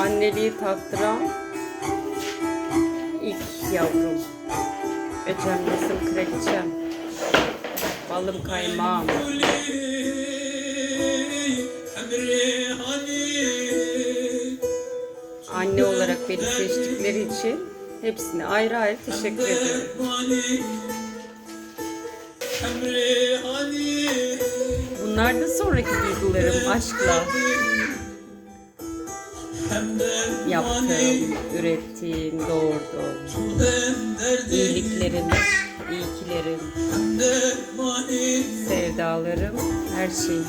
Anneliği tattıran ilk yavrum. Nasıl kraliçem. Balım kaymağım. Anne olarak beni seçtikleri için hepsine ayrı ayrı teşekkür ederim. Bunlar da sonraki duygularım aşkla Hem de yaptım, İyiliklerim, iyikilerim, sevdalarım, her şeyim.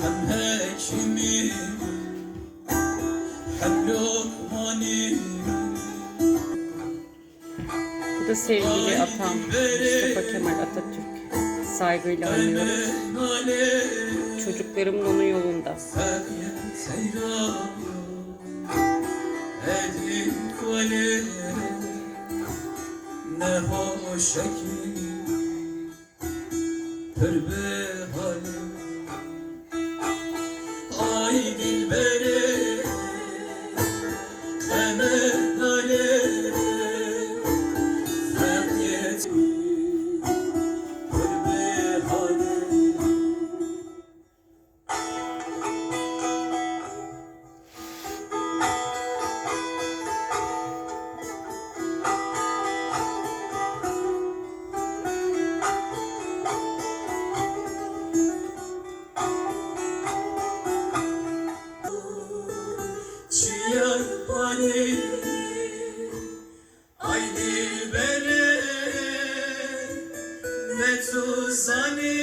Bu da sevgili atam Mustafa Kemal Atatürk. Saygıyla anıyoruz. Çocuklarımın onun yolunda. Kale Ne hoş ekim Pörbe hale Ay dilbere Hemen hale. Zahiyet Pörbe çiyar pani Ay dilbere ne tuzani.